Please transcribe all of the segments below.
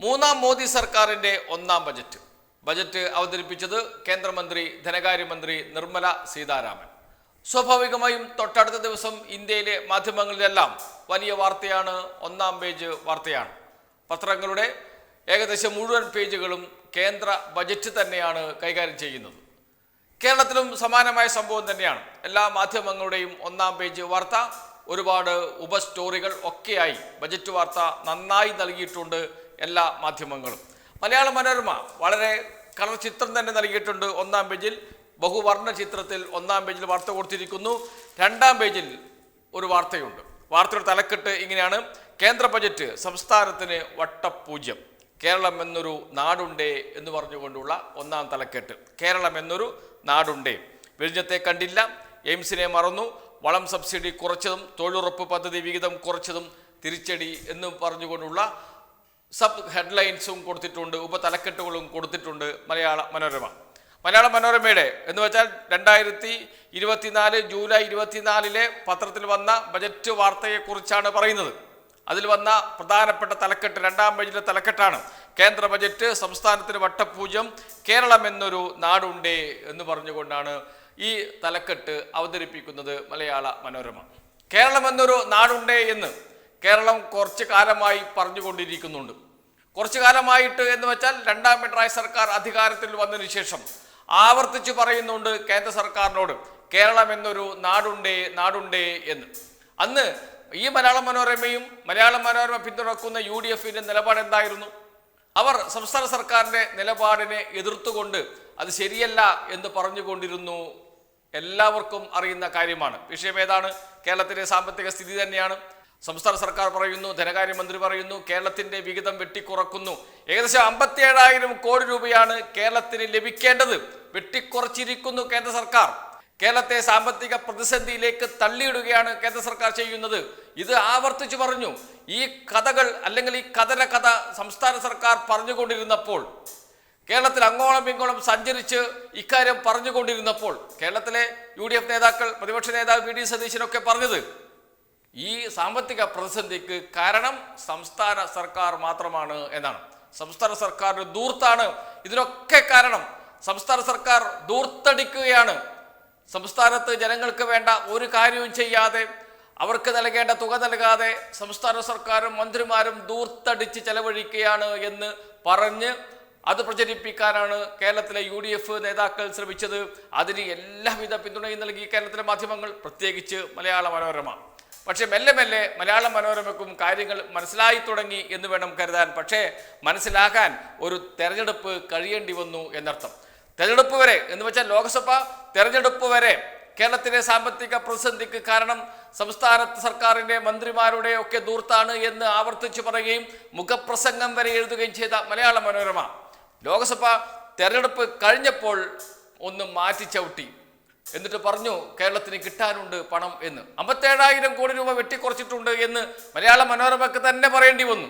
മൂന്നാം മോദി സർക്കാരിന്റെ ഒന്നാം ബജറ്റ്. ബജറ്റ് അവതരിപ്പിച്ചത് കേന്ദ്രമന്ത്രി ധനകാര്യമന്ത്രി നിർമ്മല സീതാരാമൻ. സ്വാഭാവികമായും തൊട്ടടുത്ത ദിവസം ഇന്ത്യയിലെ മാധ്യമങ്ങളിലെല്ലാം വലിയ വാർത്തയാണ് ഒന്നാം പേജ് വാർത്തയാണ്. പത്രങ്ങളുടെ ഏകദേശം മുഴുവൻ പേജുകളും കേന്ദ്ര ബജറ്റ് തന്നെയാണ് കൈകാര്യം ചെയ്യുന്നത്. കേരളത്തിലും സമാനമായ സംഭവം തന്നെയാണ്. എല്ലാ മാധ്യമങ്ങളുടെയും ഒന്നാം പേജ് വാർത്ത ഒരുപാട് ഉപസ്റ്റോറികൾ ഒക്കെയായി ബജറ്റ് വാർത്ത നന്നായി നൽകിയിട്ടുണ്ട് എല്ലാ മാധ്യമങ്ങളും. മലയാള മനോരമ വളരെ കളർ ചിത്രം തന്നെ നൽകിയിട്ടുണ്ട്. ഒന്നാം പേജിൽ ബഹുവർണ ചിത്രത്തിൽ ഒന്നാം പേജിൽ വാർത്ത കൊടുത്തിരിക്കുന്നു. രണ്ടാം പേജിൽ ഒരു വാർത്തയുണ്ട്. വാർത്തയുടെ തലക്കെട്ട് ഇങ്ങനെയാണ്. കേന്ദ്ര ബജറ്റ് സംസ്ഥാനത്തിന് വട്ടപൂജ്യം. കേരളം എന്നൊരു നാടുണ്ടേ എന്ന് പറഞ്ഞുകൊണ്ടുള്ള ഒന്നാം തലക്കെട്ട്. കേരളം എന്നൊരു നാടുണ്ടേ. വിഴിഞ്ഞത്തെ കണ്ടില്ല. എയിംസിനെ മറന്നു. വളം സബ്സിഡി കുറച്ചതും തൊഴിലുറപ്പ് പദ്ധതി വിഹിതം കുറച്ചതും തിരിച്ചടി എന്ന് പറഞ്ഞുകൊണ്ടുള്ള സബ് ഹെഡ്ലൈൻസും കൊടുത്തിട്ടുണ്ട് ഉപതലക്കെട്ടുകളും കൊടുത്തിട്ടുണ്ട് മലയാള മനോരമ. മലയാള മനോരമയുടെ എന്ന് വെച്ചാൽ രണ്ടായിരത്തി ഇരുപത്തിനാല് ജൂലൈ ഇരുപത്തിനാലിലെ പത്രത്തിൽ വന്ന ബജറ്റ് വാർത്തയെക്കുറിച്ചാണ് പറയുന്നത്. അതിൽ വന്ന പ്രധാനപ്പെട്ട തലക്കെട്ട് രണ്ടാം പേജിലെ തലക്കെട്ടാണ്. കേന്ദ്ര ബജറ്റ് സംസ്ഥാനത്തിന് വട്ടപൂജ്യം കേരളം എന്നൊരു നാടുണ്ടേ എന്ന് പറഞ്ഞുകൊണ്ടാണ് ഈ തലക്കെട്ട് അവതരിപ്പിക്കുന്നത് മലയാള മനോരമ. കേരളം എന്നൊരു നാടുണ്ടേ എന്ന് കേരളം കുറച്ചു കാലമായി പറഞ്ഞുകൊണ്ടിരിക്കുന്നുണ്ട്. കുറച്ചു കാലമായിട്ട് എന്ന് വെച്ചാൽ രണ്ടാം പിണറായി സർക്കാർ അധികാരത്തിൽ വന്നതിന് ശേഷം ആവർത്തിച്ച് പറയുന്നുണ്ട് കേന്ദ്ര സർക്കാരിനോട് കേരളം എന്നൊരു നാടുണ്ടേ നാടുണ്ടേ എന്ന്. അന്ന് ഈ മലയാള മനോരമയും മലയാള മനോരമ പിന്തുണക്കുന്ന യു ഡി എഫിന്റെ നിലപാട് എന്തായിരുന്നു? അവർ സംസ്ഥാന സർക്കാരിന്റെ നിലപാടിനെ എതിർത്തുകൊണ്ട് അത് ശരിയല്ല എന്ന് പറഞ്ഞുകൊണ്ടിരുന്നു എല്ലാവർക്കും അറിയുന്ന കാര്യമാണ്. വിഷയം ഏതാണ്? കേരളത്തിലെ സാമ്പത്തിക സ്ഥിതി തന്നെയാണ്. സംസ്ഥാന സർക്കാർ പറയുന്നു ധനകാര്യമന്ത്രി പറയുന്നു കേരളത്തിന്റെ വിഹിതം വെട്ടിക്കുറക്കുന്നു. ഏകദേശം അമ്പത്തിയേഴായിരം കോടി രൂപയാണ് കേരളത്തിന് ലഭിക്കേണ്ടത്. വെട്ടിക്കുറച്ചിരിക്കുന്നു കേന്ദ്ര സർക്കാർ. കേരളത്തെ സാമ്പത്തിക പ്രതിസന്ധിയിലേക്ക് തള്ളിയിടുകയാണ് കേന്ദ്ര സർക്കാർ ചെയ്യുന്നത്. ഇത് ആവർത്തിച്ചു പറഞ്ഞു. ഈ കഥകൾ അല്ലെങ്കിൽ ഈ കഥന കഥ സംസ്ഥാന സർക്കാർ പറഞ്ഞുകൊണ്ടിരുന്നപ്പോൾ കേരളത്തിൽ അങ്ങോളം ഇങ്ങോളം സഞ്ചരിച്ച് ഇക്കാര്യം പറഞ്ഞുകൊണ്ടിരുന്നപ്പോൾ കേരളത്തിലെ യു നേതാക്കൾ പ്രതിപക്ഷ നേതാവ് വി ഡി സതീശനൊക്കെ പറഞ്ഞത് ഈ സാമ്പത്തിക പ്രതിസന്ധിക്ക് കാരണം സംസ്ഥാന സർക്കാർ മാത്രമാണ് എന്നാണ്. സംസ്ഥാന സർക്കാരിന്റെ ദൂർത്താണ് ഇതിനൊക്കെ കാരണം സംസ്ഥാന സർക്കാർ ദൂർത്തടിക്കുകയാണ് സംസ്ഥാനത്ത് ജനങ്ങൾക്ക് വേണ്ട ഒരു കാര്യവും ചെയ്യാതെ അവർക്ക് നൽകേണ്ട തുക നൽകാതെ സംസ്ഥാന സർക്കാരും മന്ത്രിമാരും ദൂർത്തടിച്ച് ചെലവഴിക്കുകയാണ് എന്ന് പറഞ്ഞ് അത് പ്രചരിപ്പിക്കാനാണ് കേരളത്തിലെ യു ഡി എഫ് നേതാക്കൾ ശ്രമിച്ചത്. അതിന് എല്ലാവിധ പിന്തുണയും നൽകി കേരളത്തിലെ മാധ്യമങ്ങൾ പ്രത്യേകിച്ച് മലയാള മനോരമ. പക്ഷേ മെല്ലെ മെല്ലെ മലയാള മനോരമയ്ക്കും കാര്യങ്ങൾ മനസ്സിലായി തുടങ്ങി എന്ന് വേണം കരുതാൻ. പക്ഷേ മനസ്സിലാക്കാൻ ഒരു തെരഞ്ഞെടുപ്പ് കഴിയേണ്ടി വന്നു എന്നർത്ഥം. തെരഞ്ഞെടുപ്പ് വരെ എന്ന് വെച്ചാൽ ലോക്സഭ തെരഞ്ഞെടുപ്പ് വരെ കേരളത്തിലെ സാമ്പത്തിക പ്രതിസന്ധിക്ക് കാരണം സംസ്ഥാന സർക്കാരിന്റെ മന്ത്രിമാരുടെ ഒക്കെ ദൂർത്താണ് എന്ന് ആവർത്തിച്ചു പറയുകയും മുഖപ്രസംഗം വരെ എഴുതുകയും ചെയ്ത മലയാള മനോരമ ലോക്സഭ തെരഞ്ഞെടുപ്പ് കഴിഞ്ഞപ്പോൾ ഒന്ന് മാറ്റിച്ചവിട്ടി എന്നിട്ട് പറഞ്ഞു കേരളത്തിന് കിട്ടാനുണ്ട് പണം എന്ന്. അമ്പത്തേഴായിരം കോടി രൂപ വെട്ടിക്കുറച്ചിട്ടുണ്ട് എന്ന് മലയാള മനോരമയ്ക്ക് തന്നെ പറയേണ്ടി വന്നു.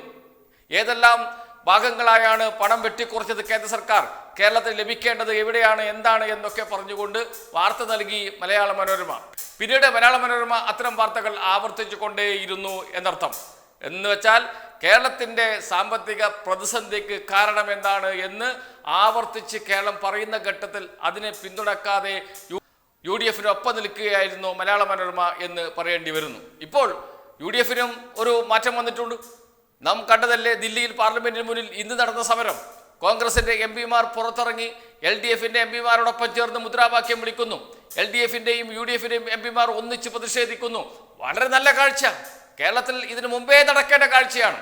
ഏതെല്ലാം ഭാഗങ്ങളായാണ് പണം വെട്ടിക്കുറച്ചത് കേന്ദ്ര സർക്കാർ? കേരളത്തിൽ ലഭിക്കേണ്ടത് എവിടെയാണ് എന്താണ് എന്നൊക്കെ പറഞ്ഞുകൊണ്ട് വാർത്ത നൽകി മലയാള മനോരമ. പിന്നീട് മലയാള മനോരമ അത്തരം വാർത്തകൾ ആവർത്തിച്ചു കൊണ്ടേയിരുന്നു എന്നർത്ഥം. എന്ന് വെച്ചാൽ കേരളത്തിന്റെ സാമ്പത്തിക പ്രതിസന്ധിക്ക് കാരണം എന്താണ് എന്ന് ആവർത്തിച്ച് കേരളം പറയുന്ന ഘട്ടത്തിൽ അതിനെ പിന്തുണക്കാതെ യു ഡി എഫിനൊപ്പം നിൽക്കുകയായിരുന്നു മലയാള മനോരമ എന്ന് പറയേണ്ടി വരുന്നു. ഇപ്പോൾ യു ഡി എഫിനും ഒരു മാറ്റം വന്നിട്ടുണ്ട്. നാം കണ്ടതല്ലേ ദില്ലിയിൽ പാർലമെന്റിന് മുന്നിൽ ഇന്ന് നടന്ന സമരം. കോൺഗ്രസിന്റെ എം പിമാർ പുറത്തിറങ്ങി എൽ ഡി എഫിന്റെ എം പിമാരോടൊപ്പം ചേർന്ന് മുദ്രാവാക്യം വിളിക്കുന്നു. എൽ ഡി എഫിന്റെയും യു ഡി എഫിന്റെയും എം പിമാർ ഒന്നിച്ച് പ്രതിഷേധിക്കുന്നു. വളരെ നല്ല കാഴ്ച. കേരളത്തിൽ ഇതിനു മുമ്പേ നടക്കേണ്ട കാഴ്ചയാണ്.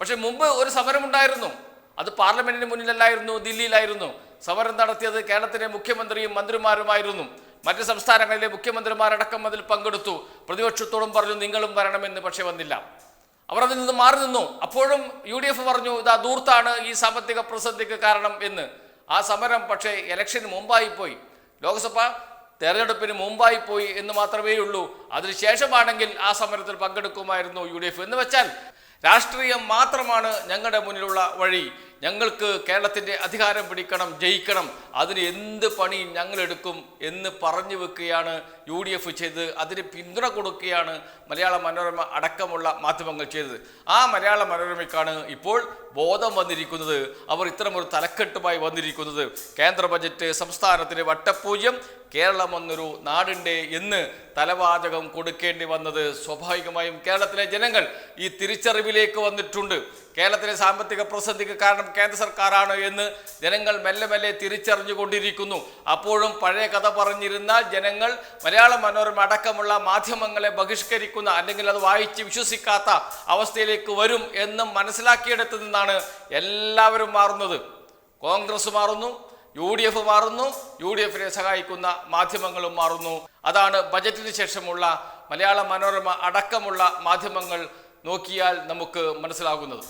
പക്ഷെ മുമ്പ് ഒരു സമരമുണ്ടായിരുന്നു. അത് പാർലമെന്റിന് മുന്നിലല്ലായിരുന്നു ദില്ലിയിലായിരുന്നു. സമരം നടത്തിയത് കേരളത്തിലെ മുഖ്യമന്ത്രിയും മന്ത്രിമാരുമായിരുന്നു. മറ്റ് സംസ്ഥാനങ്ങളിലെ മുഖ്യമന്ത്രിമാരടക്കം അതിൽ പങ്കെടുത്തു. പ്രതിപക്ഷത്തോടും പറഞ്ഞു നിങ്ങളും വരണമെന്ന് പക്ഷേ വന്നില്ല. അവർ അതിൽ നിന്ന് മാറി നിന്നു. അപ്പോഴും യു ഡി എഫ് പറഞ്ഞു ഇതാ ദൂർത്താണ് ഈ സാമ്പത്തിക പ്രതിസന്ധിക്ക് കാരണം എന്ന്. ആ സമരം പക്ഷേ ഇലക്ഷന് മുമ്പായി പോയി. ലോക്സഭ തെരഞ്ഞെടുപ്പിന് മുമ്പായി പോയി എന്ന് മാത്രമേ ഉള്ളൂ അതിനുശേഷമാണെങ്കിൽ ആ സമരത്തിൽ പങ്കെടുക്കുമായിരുന്നു യു ഡി എഫ് എന്ന് വെച്ചാൽ രാഷ്ട്രീയം മാത്രമാണ് ഞങ്ങളുടെ മുന്നിലുള്ള വഴി. ഞങ്ങൾക്ക് കേരളത്തിന്റെ അധികാരം പിടിക്കണം ജയിക്കണം അതിന് എന്ത് പണിയും ഞങ്ങളെടുക്കും എന്ന് പറഞ്ഞു വെക്കുകയാണ് യു ഡി എഫ് ചെയ്ത് അതിന് പിന്തുണ കൊടുക്കുകയാണ് മലയാള മനോരമ അടക്കമുള്ള മാധ്യമങ്ങൾ ചെയ്തത്. ആ മലയാള മനോരമയ്ക്കാണ് ഇപ്പോൾ ബോധം വന്നിരിക്കുന്നത്. അവർ ഇത്തരമൊരു തലക്കെട്ടുമായി വന്നിരിക്കുന്നത്. കേന്ദ്ര ബജറ്റ് സംസ്ഥാനത്തിന് വട്ടപൂജ്യം കേരളം എന്നൊരു നാടിന്റെ എന്ന് തലവാചകം കൊടുക്കേണ്ടി വന്നത് സ്വാഭാവികമായും കേരളത്തിലെ ജനങ്ങൾ ഈ തിരിച്ചറിവിലേക്ക് വന്നിട്ടുണ്ട്. കേരളത്തിലെ സാമ്പത്തിക പ്രതിസന്ധിക്ക് കാരണം കേന്ദ്ര സർക്കാരാണ് എന്ന് ജനങ്ങൾ മെല്ലെ മെല്ലെ തിരിച്ചറിഞ്ഞുകൊണ്ടിരിക്കുന്നു. അപ്പോഴും പഴയ കഥ പറഞ്ഞിരുന്ന ജനങ്ങൾ മലയാള മനോരമ അടക്കമുള്ള മാധ്യമങ്ങളെ ബഹിഷ്കരിക്കുന്ന അല്ലെങ്കിൽ അത് വായിച്ച് വിശ്വസിക്കാത്ത അവസ്ഥയിലേക്ക് വരും എന്ന് മനസ്സിലാക്കിയെടുത്തു നിന്നാണ് എല്ലാവരും മാറുന്നത്. കോൺഗ്രസ് മാറുന്നു യു ഡി എഫ് മാറുന്നു യു ഡി എഫിനെ സഹായിക്കുന്ന മാധ്യമങ്ങളും മാറുന്നു. അതാണ് ബജറ്റിന് ശേഷമുള്ള മലയാള മനോരമ അടക്കമുള്ള മാധ്യമങ്ങൾ നോക്കിയാൽ നമുക്ക് മനസ്സിലാകുന്നത്.